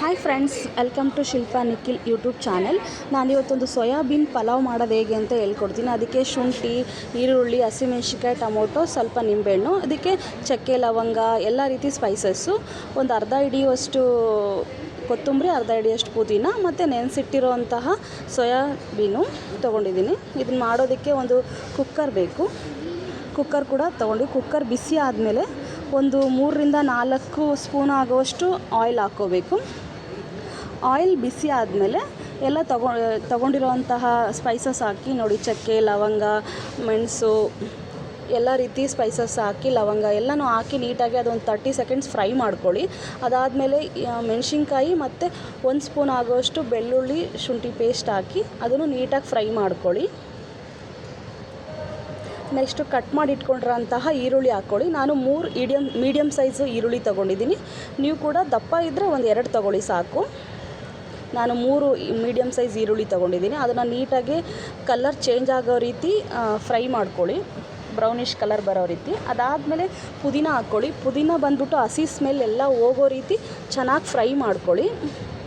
Hi friends welcome to Shilpa Nikhil YouTube channel ನಾನಿವತ್ತೊಂದು soybean pulao ಮಾಡೋದು ಹೇಗೆ ಅಂತ ಹೇಳ್ಕೊಡ್ತೀನಿ. ಅದಕ್ಕೆ ಶುಂಠಿ, ಈರುಳ್ಳಿ, ಹಸಿಮೆಣ್ಸಿನ್ಕಾಯಿ, ಟೊಮೊಟೊ, ಸ್ವಲ್ಪ ನಿಂಬೆಹಣ್ಣು, ಅದಕ್ಕೆ ಚಕ್ಕೆ, ಲವಂಗ, ಎಲ್ಲ ರೀತಿ ಸ್ಪೈಸಸ್ಸು ಒಂದು ಅರ್ಧ ಹಿಡಿಯುವಷ್ಟು ಕೊತ್ತಂಬರಿ, ಅರ್ಧ ಹಿಡಿಯಷ್ಟು ಪುದೀನ ಮತ್ತು ನೆನೆಸಿಟ್ಟಿರೋಂತಹ ಸೋಯಾಬೀನು ತೊಗೊಂಡಿದ್ದೀನಿ. ಇದನ್ನು ಮಾಡೋದಕ್ಕೆ ಒಂದು ಕುಕ್ಕರ್ ಬೇಕು. ಕುಕ್ಕರ್ ಕೂಡ ತೊಗೊಂಡು ಕುಕ್ಕರ್ ಬಿಸಿ ಆದಮೇಲೆ ಒಂದು ಮೂರರಿಂದ ನಾಲ್ಕು ಸ್ಪೂನ್ ಆಗುವಷ್ಟು ಆಯಿಲ್ ಹಾಕ್ಕೋಬೇಕು. ಆಯಿಲ್ ಬಿಸಿ ಆದಮೇಲೆ ಎಲ್ಲ ತಗೊ, ತಗೊಂಡಿರುವಂತಹ ಸ್ಪೈಸಸ್ ಹಾಕಿ, ನೋಡಿ ಚಕ್ಕೆ, ಲವಂಗ, ಮೆಣಸು, ಎಲ್ಲ ರೀತಿ ಸ್ಪೈಸಸ್ ಹಾಕಿ, ಲವಂಗ ಎಲ್ಲನೂ ಹಾಕಿ ನೀಟಾಗಿ ಅದೊಂದು ತರ್ಟಿ ಸೆಕೆಂಡ್ಸ್ ಫ್ರೈ ಮಾಡ್ಕೊಳ್ಳಿ. ಅದಾದಮೇಲೆ ಮೆಣಸಿನ್ಕಾಯಿ ಮತ್ತು ಒಂದು ಸ್ಪೂನ್ ಆಗೋಷ್ಟು ಬೆಳ್ಳುಳ್ಳಿ ಶುಂಠಿ ಪೇಸ್ಟ್ ಹಾಕಿ ಅದನ್ನು ನೀಟಾಗಿ ಫ್ರೈ ಮಾಡ್ಕೊಳ್ಳಿ. ನೆಕ್ಸ್ಟು ಕಟ್ ಮಾಡಿ ಇಟ್ಕೊಂಡಿರೋಂತಹ ಈರುಳ್ಳಿ ಹಾಕ್ಕೊಳ್ಳಿ. ನಾನು ಮೂರು ಈಡಿಯಮ್ ಮೀಡಿಯಮ್ ಸೈಜು ಈರುಳ್ಳಿ ತೊಗೊಂಡಿದ್ದೀನಿ. ನೀವು ಕೂಡ ದಪ್ಪ ಇದ್ದರೆ ಒಂದು ಎರಡು ತೊಗೊಳ್ಳಿ ಸಾಕು. ನಾನು ಮೂರು ಮೀಡಿಯಮ್ ಸೈಜ್ ಈರುಳ್ಳಿ ತೊಗೊಂಡಿದ್ದೀನಿ. ಅದನ್ನು ನೀಟಾಗಿ ಕಲರ್ ಚೇಂಜ್ ಆಗೋ ರೀತಿ ಫ್ರೈ ಮಾಡ್ಕೊಳ್ಳಿ. ಬ್ರೌನಿಷ್ ಕಲರ್ ಬರೋ ರೀತಿ. ಅದಾದಮೇಲೆ ಪುದೀನ ಹಾಕ್ಕೊಳ್ಳಿ. ಪುದೀನ ಬಂದ್ಬಿಟ್ಟು ಹಸಿ ಸ್ಮೆಲ್ ಎಲ್ಲ ಹೋಗೋ ರೀತಿ ಚೆನ್ನಾಗಿ ಫ್ರೈ ಮಾಡ್ಕೊಳ್ಳಿ.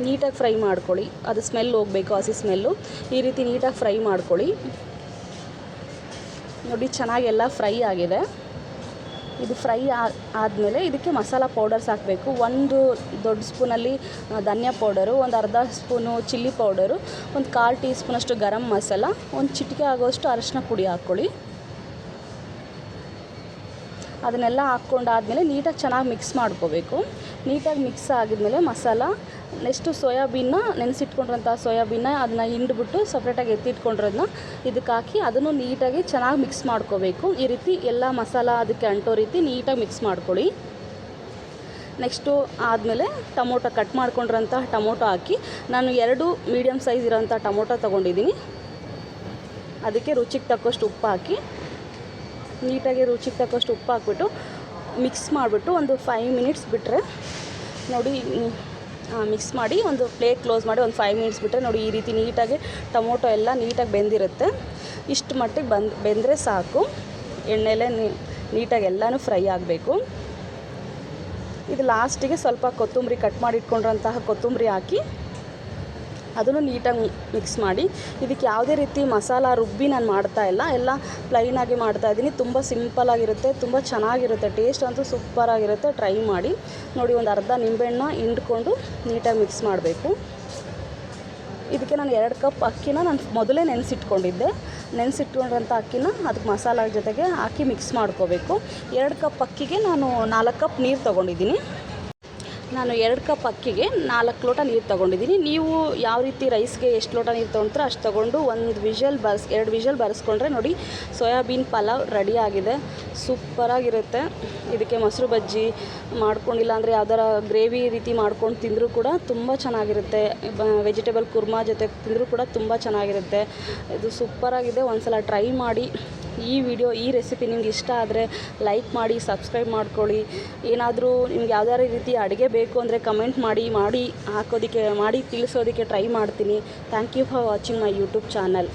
ನೀಟಾಗಿ ಫ್ರೈ ಮಾಡ್ಕೊಳ್ಳಿ. ಅದು ಸ್ಮೆಲ್ ಹೋಗಬೇಕು, ಹಸಿ ಸ್ಮೆಲ್ಲು ಈ ರೀತಿ ನೀಟಾಗಿ ಫ್ರೈ ಮಾಡ್ಕೊಳ್ಳಿ. ನೋಡಿ, ಚೆನ್ನಾಗಿ ಎಲ್ಲ ಫ್ರೈ ಆಗಿದೆ. ಇದು ಫ್ರೈ ಆದಮೇಲೆ ಇದಕ್ಕೆ ಮಸಾಲ ಪೌಡರ್ಸ್ ಹಾಕಬೇಕು. ಒಂದು ದೊಡ್ಡ ಸ್ಪೂನಲ್ಲಿ ಧನಿಯಾ ಪೌಡರು, ಒಂದು ಅರ್ಧ ಸ್ಪೂನು ಚಿಲ್ಲಿ ಪೌಡರು, ಒಂದು ಕಾಲು ಟೀ ಸ್ಪೂನಷ್ಟು ಗರಂ ಮಸಾಲ, ಒಂದು ಚಿಟಿಕೆ ಆಗೋಷ್ಟು ಅರಶಿನ ಪುಡಿ ಹಾಕ್ಕೊಳ್ಳಿ. ಅದನ್ನೆಲ್ಲ ಹಾಕ್ಕೊಂಡಾದ್ಮೇಲೆ ನೀಟಾಗಿ ಚೆನ್ನಾಗಿ ಮಿಕ್ಸ್ ಮಾಡ್ಕೋಬೇಕು. ನೀಟಾಗಿ ಮಿಕ್ಸ್ ಆಗಿದ್ಮೇಲೆ ಮಸಾಲ ನೆಕ್ಸ್ಟು ಸೋಯಾಬೀನ್ನ ನೆನೆಸಿಟ್ಕೊಂಡಿರೋಂಥ ಸೋಯಾಬೀನ್ನ ಅದನ್ನ ಹಿಂಡ್ಬಿಟ್ಟು ಸಪ್ರೇಟಾಗಿ ಎತ್ತಿಟ್ಕೊಂಡಿರೋದನ್ನ ಇದಕ್ಕೆ ಹಾಕಿ ಅದನ್ನು ನೀಟಾಗಿ ಚೆನ್ನಾಗಿ ಮಿಕ್ಸ್ ಮಾಡ್ಕೋಬೇಕು. ಈ ರೀತಿ ಎಲ್ಲ ಮಸಾಲ ಅದಕ್ಕೆ ಅಂಟೋ ರೀತಿ ನೀಟಾಗಿ ಮಿಕ್ಸ್ ಮಾಡ್ಕೊಳ್ಳಿ. ನೆಕ್ಸ್ಟು ಆದಮೇಲೆ ಟೊಮೊಟೊ ಕಟ್ ಮಾಡ್ಕೊಂಡಿರೋಂಥ ಟೊಮೊಟೊ ಹಾಕಿ ನಾನು ಎರಡು ಮೀಡಿಯಮ್ ಸೈಜ್ ಇರೋಂಥ ಟೊಮೊಟೊ ತೊಗೊಂಡಿದ್ದೀನಿ. ಅದಕ್ಕೆ ರುಚಿಗೆ ತಕ್ಕಷ್ಟು ಉಪ್ಪು ಹಾಕಿ ನೀಟಾಗಿ ರುಚಿಗೆ ತಕ್ಕಷ್ಟು ಉಪ್ಪು ಹಾಕ್ಬಿಟ್ಟು ಮಿಕ್ಸ್ ಮಾಡಿಬಿಟ್ಟು ಒಂದು ಫೈವ್ ಮಿನಿಟ್ಸ್ ಬಿಟ್ಟರೆ ನೋಡಿ ಮಿಕ್ಸ್ ಮಾಡಿ ಒಂದು ಪ್ಲೇಟ್ ಕ್ಲೋಸ್ ಮಾಡಿ ಒಂದು ಫೈವ್ ಮಿನಿಟ್ಸ್ ಬಿಟ್ಟರೆ ನೋಡಿ ಈ ರೀತಿ ನೀಟಾಗಿ ಟೊಮೊಟೊ ಎಲ್ಲ ನೀಟಾಗಿ ಬೆಂದಿರುತ್ತೆ. ಇಷ್ಟು ಮಟ್ಟಿಗೆ ಬಂದು, ಬೆಂದರೆ ಸಾಕು. ಎಣ್ಣೆಲೆ ನೀಟಾಗಿ ಎಲ್ಲನೂ ಫ್ರೈ ಆಗಬೇಕು. ಇದು ಲಾಸ್ಟಿಗೆ ಸ್ವಲ್ಪ ಕೊತ್ತಂಬರಿ ಕಟ್ ಮಾಡಿ ಇಟ್ಕೊಂಡಿರೋಂತಹ ಕೊತ್ತಂಬರಿ ಹಾಕಿ ಅದನ್ನು ನೀಟಾಗಿ ಮಿಕ್ಸ್ ಮಾಡಿ. ಇದಕ್ಕೆ ಯಾವುದೇ ರೀತಿ ಮಸಾಲ ರುಬ್ಬಿ ನಾನು ಮಾಡ್ತಾ ಇಲ್ಲ. ಎಲ್ಲ ಪ್ಲೈನಾಗಿ ಮಾಡ್ತಾಯಿದ್ದೀನಿ ತುಂಬ ಸಿಂಪಲಾಗಿರುತ್ತೆ ತುಂಬ ಚೆನ್ನಾಗಿರುತ್ತೆ ಟೇಸ್ಟ್ ಅಂತೂ ಸೂಪರಾಗಿರುತ್ತೆ ಟ್ರೈ ಮಾಡಿ. ನೋಡಿ, ಒಂದು ಅರ್ಧ ನಿಂಬೆಹಣ್ಣ ಹಿಂಡ್ಕೊಂಡು ನೀಟಾಗಿ ಮಿಕ್ಸ್ ಮಾಡಬೇಕು. ಇದಕ್ಕೆ ನಾನು ಎರಡು ಕಪ್ ಅಕ್ಕಿನ ನಾನು ಮೊದಲೇ ನೆನೆಸಿಟ್ಕೊಂಡಿದ್ದೆ. ನೆನೆಸಿಟ್ಕೊಂಡಿರೋಂಥ ಅಕ್ಕಿನ ಅದಕ್ಕೆ ಮಸಾಲ ಜೊತೆಗೆ ಹಾಕಿ ಮಿಕ್ಸ್ ಮಾಡ್ಕೋಬೇಕು. ಎರಡು ಕಪ್ ಅಕ್ಕಿಗೆ ನಾನು ನಾಲ್ಕು ಕಪ್ ನೀರು ತೊಗೊಂಡಿದ್ದೀನಿ. ನಾನು ಎರಡು ಕಪ್ ಅಕ್ಕಿಗೆ ನಾಲ್ಕು ಲೋಟ ನೀರು ತೊಗೊಂಡಿದ್ದೀನಿ. ನೀವು ಯಾವ ರೀತಿ ರೈಸ್ಗೆ ಎಷ್ಟು ಲೋಟ ನೀರು ತೊಗೊಳ್ತೀರೋ ಅಷ್ಟು ತೊಗೊಂಡು ಒಂದು ವಿಷಲ್ ಬರ್ಸ್ ಎರಡು ವಿಷಲ್ ಬರೆಸ್ಕೊಂಡ್ರೆ ನೋಡಿ ಸೋಯಾಬೀನ್ ಪಲಾವ್ ರೆಡಿ ಆಗಿದೆ. ಸೂಪರಾಗಿರುತ್ತೆ ಇದಕ್ಕೆ ಮೊಸರು ಬಜ್ಜಿ ಮಾಡ್ಕೊಂಡಿಲ್ಲ ಅಂದರೆ ಯಾವ್ದಾರ ಗ್ರೇವಿ ರೀತಿ ಮಾಡ್ಕೊಂಡು ತಿಂದರೂ ಕೂಡ ತುಂಬ ಚೆನ್ನಾಗಿರುತ್ತೆ. ವೆಜಿಟೇಬಲ್ ಕುರ್ಮಾ ಜೊತೆ ತಿಂದರೂ ಕೂಡ ತುಂಬ ಚೆನ್ನಾಗಿರುತ್ತೆ. ಇದು ಸೂಪರಾಗಿದೆ ಒಂದು ಸಲ ಟ್ರೈ ಮಾಡಿ. ಈ ವಿಡಿಯೋ, ಈ ರೆಸಿಪಿ ನಿಮ್ಗೆ ಇಷ್ಟ ಆದರೆ ಲೈಕ್ ಮಾಡಿ ಸಬ್ಸ್ಕ್ರೈಬ್ ಮಾಡ್ಕೊಳ್ಳಿ. ಏನಾದರೂ ನಿಮ್ಗೆ ಯಾವ್ದಾರ ರೀತಿ ಅಡುಗೆ ಬೇಕು ಅಂದರೆ ಕಮೆಂಟ್ ಮಾಡಿ ಮಾಡಿ ಹಾಕೋದಕ್ಕೆ, ಮಾಡಿ ತಿಳಿಸೋದಕ್ಕೆ ಟ್ರೈ ಮಾಡ್ತೀನಿ. Thank you for watching my YouTube channel